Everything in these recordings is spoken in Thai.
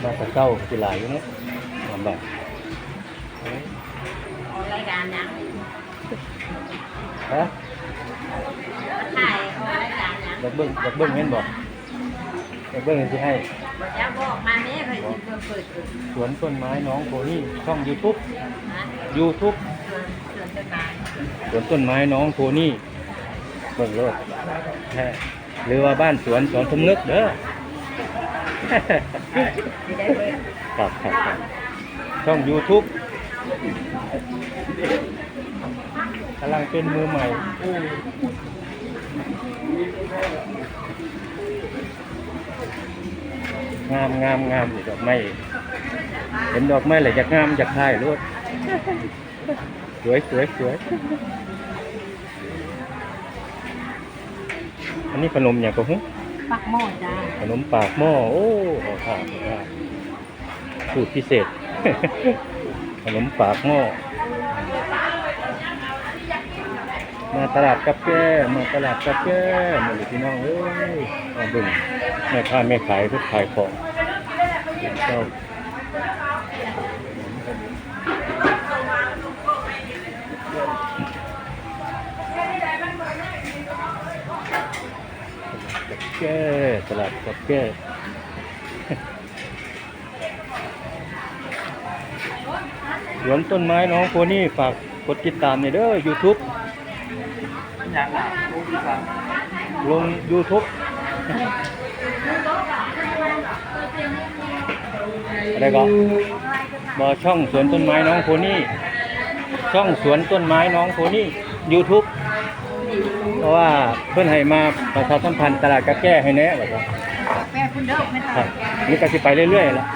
แต่เจ้าสิหลายอยู่เนาะลำบากรายการยังฮะถ่ายออกรายการยังอยากเบิ่งอยากเบิ่งเห็นบ่อยากเบิ่งเห็นสิให้บอกจะบอกมาเนี่ยเพิ่นสิเปิดเปิดเปิดสวนต้นไม้น้องโพนี่ช่อง YouTube นะ YouTube เชิญเชิญต้นไม้สวนต้นไม้น้องโพนี่เบิ่งโลดแท้หรือว่าบ้านสวนสวนสมนึกเด้อไม่ได้เบิ่ง ครับครับครับช่อง YouTube กำลังเป็นมือใหม่งามงามงามอยู่ดอกไม้เห็นดอกไม้เลยอยากงามอยากถ่ายรูปสวยสวยสวยอันนี้ขนมอย่างก็ฮึ ปักหม้อจ้าขนมปากหม้อโอ้ขอทานขอทานสูตรพิเศษ ขนมปากหม้อมาตลาดกับแก้มาตลาดกับแก้มาหรือพี่น้องเอ้ยมาเบึงแม่ค้าแม่ขายทุกขายของเจ้า แก้ตลาดกับแก้สวนต้นไม้น้องโคนี่ฝากกดติดตามในอยเด้อ YouTube ยังอะรู้ที่ฟังลง YouTube อะไรก็บอช่องสวนต้นไม้น้องโคนี่ ช่องสวนต้นไม้น้องโคนี่ YouTube ราะว่าเพื่อนให้มาประชาสัมพันธ์ตลาดกระแก้ให้แน่แบบว่าแม่คุณเด้อไม่ครัถ่าบยนี่ก็สิไปเรื่อยๆแล้ว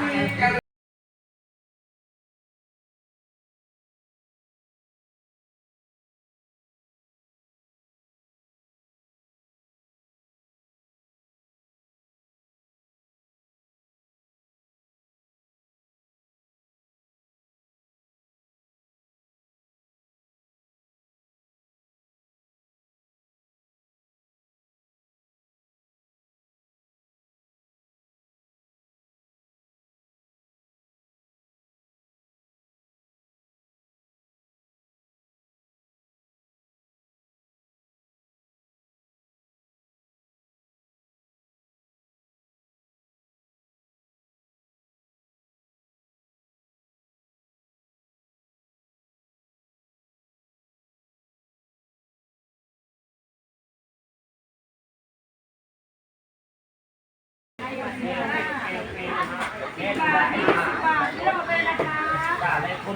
ถ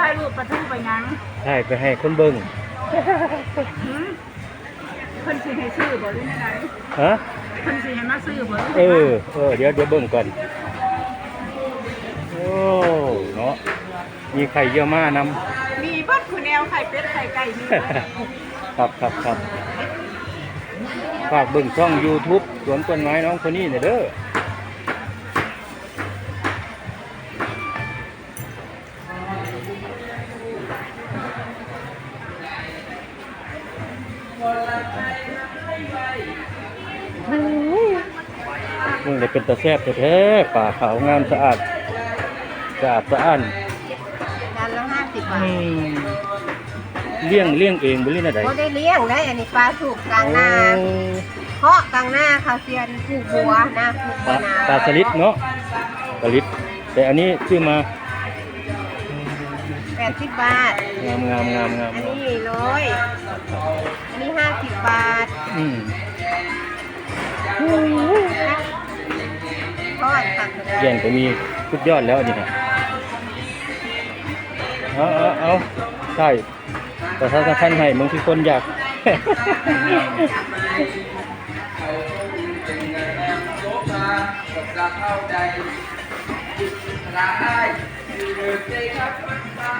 ่ายรูปประทูไปยังใช่ไปให้คนเบิ่งหืมเพิ่นสิให้ซื้อบ่หรือไงฮะเพิ่นสิให้มาซื้อบ่หรือเออเออเดี๋ยวเดี๋ยวเบิ่งก่อนโอ้เนาะมีไข่เยี่ยวม้านำมีเบิดคือแนวไข่เป็ดไข่ไก่มีเบิดครับครับครับฝากเบิ่งช่อง YouTube สวนต้นไม้น้องคนนี้หน่อยเด้อ มึงเลยเป็นตาแซ่บแท้ๆป่าขาวงามสะอาดสะอาดสะอ้านจานละห้าสิบบาอืทมเลี้ยงเลี้ยงเองบ่เลี้ยงอะไรเขาได้เลี้ยงได้อันนี้ปลาถูกกลางนาเพาะกลางนาคาเซียนผูกบัวนะผูกปบัลาวนาปลาสลิดเนาะสลิดแต่อันนี้ชื่อมาแปด สิบบาท งามงามงามงามอันนี้ร้อยอันนี้ห้าสิบบาทอืมทอดผักเลี้ยงก็มีสุดยอดแล้วอันนี่นะเอาเอาเอาใช่แต่ถ้าสำคัญให้มึงคือคนอยากเโอ้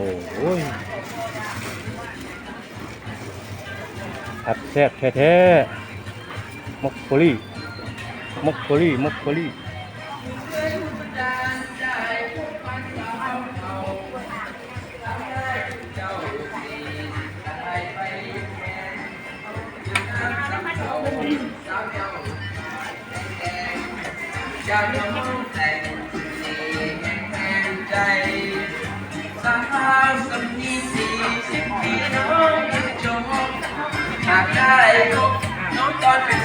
โหผัดแซ่บแท้ๆมกโคลี่มกโคลี่มกโคลี่จะน้องแต่ง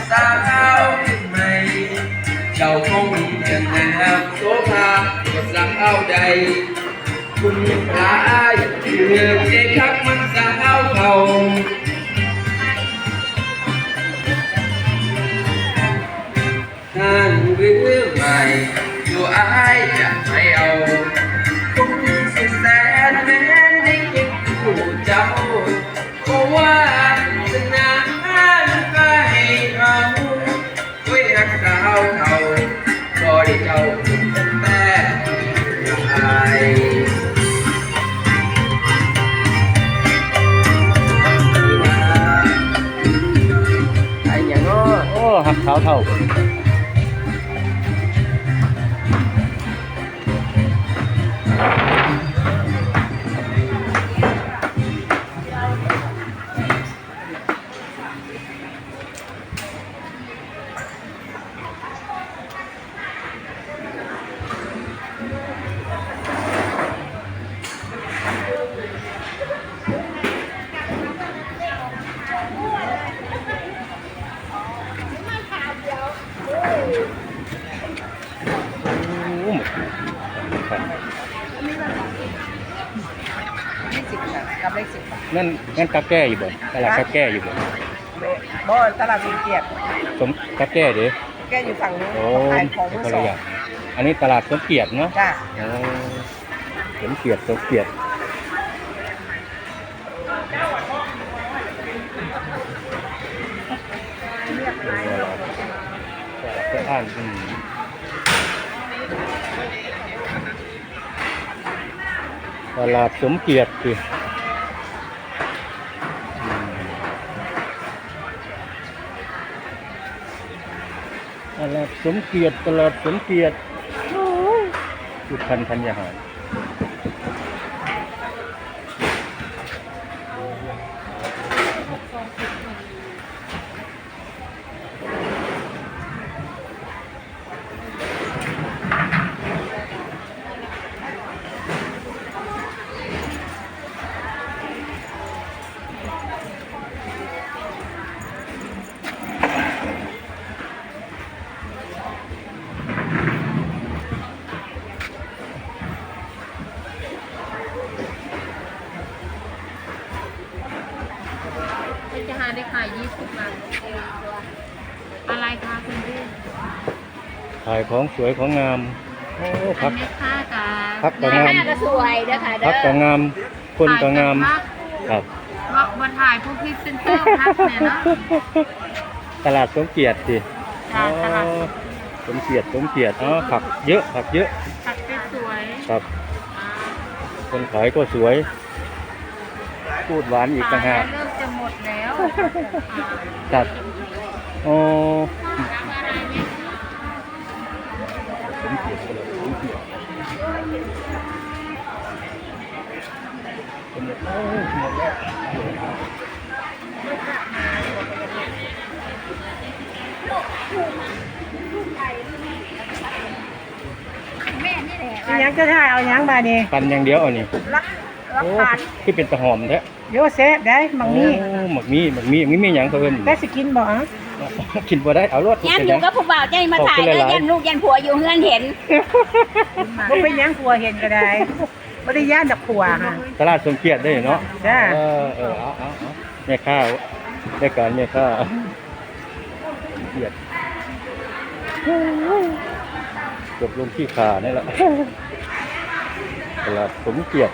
สาวขึ้นใหม่เจ้าคงจะงามโสภาก็สาใด คุณพระอายเลือกเจคักมันสาวเขาท่านหรือไม่อยู่อายจะไม่เอา อ้หั กับเลขสิบบาทนั่นงั้นกาแก้อยู่บ่ตลาดกาแก้อยู่บ่บ่ตลาดสุเกียรติสมกาแก้เด้อแกอยู่ฝั่งนู้นโอ้ขายของมือคนสอละงอย่างอันนี้ตลาดสมเกียรติเนาะจ้าโอ้สมเกียรติสมเกียรติจะอ่านอืมตลาดสมเกียรติสิอืมต ลาดสมเกียรติตลาดสมเกียรติจุดพันธัญญาหาร ยยี่สิบบาทอะไรคะคุณพี่ขายของสวยของงาม โอ้พัอัก นนี้ค่ากับพักกับงามก็สวยเด้อค่ะเด้พักกับงาม คนกับงาม ครับ ว่าวันถ่ายพวกพี่เซนเตอร์พักเนี่ยนะตลาดสมเกียรติสิจ้าตลาดอ๋อสมเกียรติสมเกียรติอ๋อผักเยอะผักเยอะพักได้สวยครับคนขายก็สวย พูดหวานอีกต่างหากเริ่มจะหมดแล้วครับอ๋ออะไรไหมสมเกียรติสมเกียรติหมดแล้วหมดแล้วอีหยังจะถ่ายเอาหยังบาดนี้ปันอย่างเดียวเอานี่ รัก รักโทานคือเป็นตะหอมแท้เยอะแซ่ได้มังนี่หมักมีหมักมีอย่างนี้มีอย่างเพิ่มแต่สกินบ่ฮะกินบ่ได้เอารวดย่านอยู่กับผู้บ่าวใจมาถ่ายเลยย่านลูกย่านผัวอยู่เฮือนเห็นบ่ไป็ยังผัวเห็นก็ได้บ่ได้ย่านดอกผัวค่ะตลาดสมเกียรติได้เนาะจ้าเออเออเอาเอนี่ข้าวได้การนี่ข้าวเกียรติจบลงที่ขานี่แหละตลาดสมเกียรติ